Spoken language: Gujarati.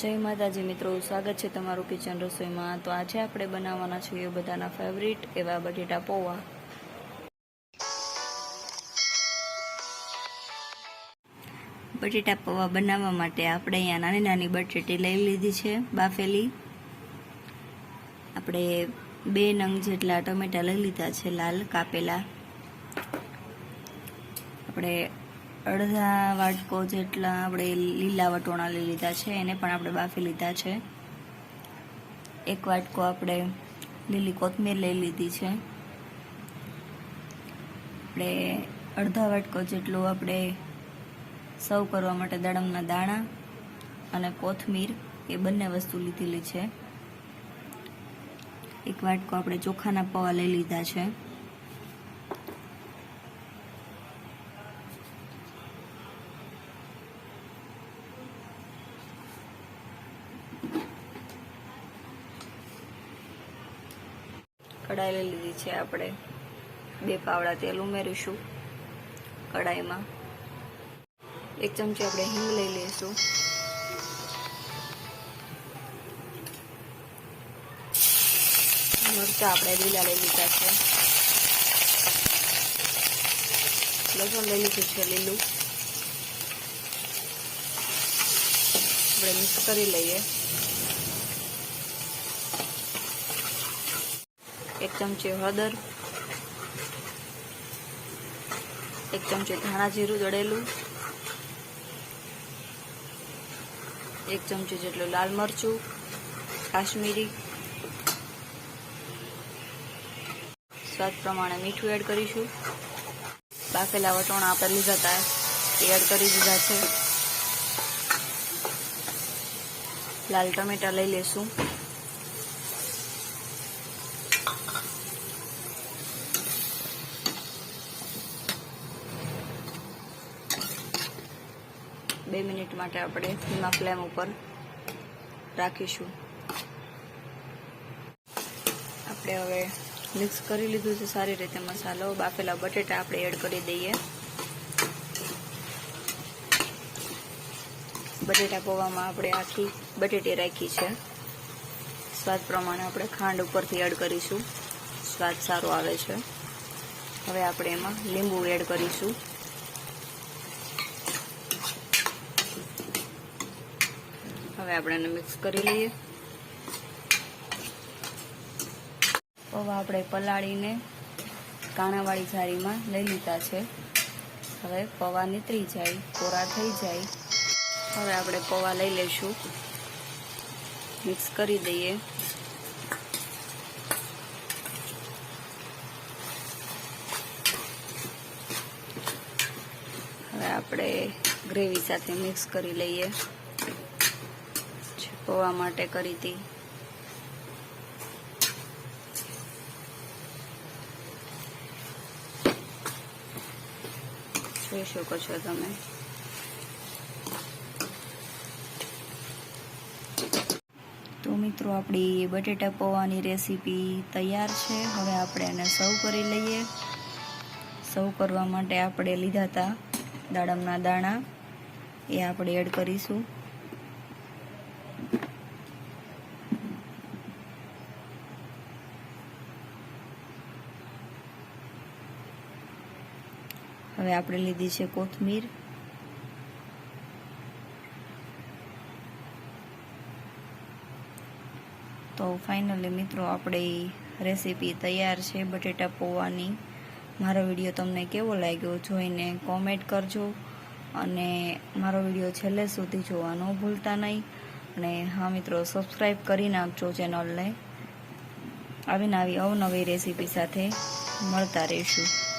જય માતાજી મિત્રો, સ્વાગત છે તમારું કિચન રસોઈમાં. તો આજે આપણે બનાવવાના છીએ બધાના ફેવરિટ એવા બટેટા પૌવા. બટેટા પૌવા બનાવવા માટે આપણે અહીંયા નાની નાની બટેટી લઈ લીધી છે, બાફેલી. આપણે બે નંગ જેટલા ટમેટા લઈ લીધા છે, લાલ કાપેલા. આપણે અડધા વાટકો જેટલા આપણે લીલા વટોણા લઈ લીધા છે, એને પણ આપણે બાફી લીધા છે. એક વાટકો આપણે લીલી કોથમીર લઈ લીધી છે. આપણે અડધા વાટકો જેટલું આપણે સર્વ કરવા માટે દાડમના દાણા અને કોથમીર એ બંને વસ્તુ લીધેલી છે. એક વાટકો આપણે ચોખાના પૌવા લઈ લીધા છે. કઢાઈ લઈ લીધી છે આપણે. બે પાવડા તેલ ઉમેરીશું કઢાઈમાં. એક ચમચી આપણે હિંગ લઈ લઈશું. મરચાં આપણે લીલા લઈ લીધા છે. લસણ લઈ લીધું છે લીલું. આપણે મિક્સ કરી લઈએ. એક ચમચી હળદર, એક ચમચી ધાણા જીરું દળેલું, એક ચમચી જેટલું લાલ મરચું, કાશ્મીરી, સ્વાદ પ્રમાણે મીઠું એડ કરીશું. બાફેલા વટોણા આપણે લીધા હતા એ એડ કરી દીધા છે. લાલ ટમેટા લઈ લેશું. બે મિનિટ માટે આપણે ધીમા ફ્લેમ ઉપર રાખીશું. આપણે હવે મિક્સ કરી લીધું છે સારી રીતે મસાલો. બાફેલા બટેટા આપણે એડ કરી દઈએ. બટેટા પૌવામાં આપણે આખી બટેટી રાખી છે. સ્વાદ પ્રમાણે આપણે ખાંડ ઉપરથી એડ કરીશું. સ્વાદ સારો આવે છે. હવે આપણે એમાં લીંબુ એડ કરીશું. હવે આપણે એને મિક્સ કરી લઈએ. પૌવા આપણે પલાળીને કાણાવાળી જારીમાં લઈ લીધા છે. હવે પૌવા નીતરી જાય, કોરા થઈ જાય. હવે આપણે પૌવા લઈ લઈશું. મિક્સ કરી દઈએ. હવે આપણે ગ્રેવી સાથે મિક્સ કરી લઈએ. છીપવા માટે કરી હતી. જોઈ શકો છો તમે. મિત્રો, આપણી બટેટા પૌવાની રેસીપી તૈયાર છે. હવે આપણે એને સર્વ કરી લઈએ. સર્વ કરવા માટે આપણે લીધા હતા દાડમના દાણા. એ આપણે એડ કરીશું. હવે આપણે લીધી છે કોથમીર. તો ફાઇનલી મિત્રો, આપણી રેસીપી તૈયાર છે બટેટા પૌવાની. મારો વીડિયો તમને કેવો લાગ્યો જોઈને કોમેન્ટ કરજો અને મારો વીડિયો છેલ્લે સુધી જોવા ન ભૂલતા નહીં. અને હા મિત્રો સબસ્ક્રાઈબ કરી નાખજો ચેનલને આવી અવનવી રેસીપી સાથે મળતા રહીશું.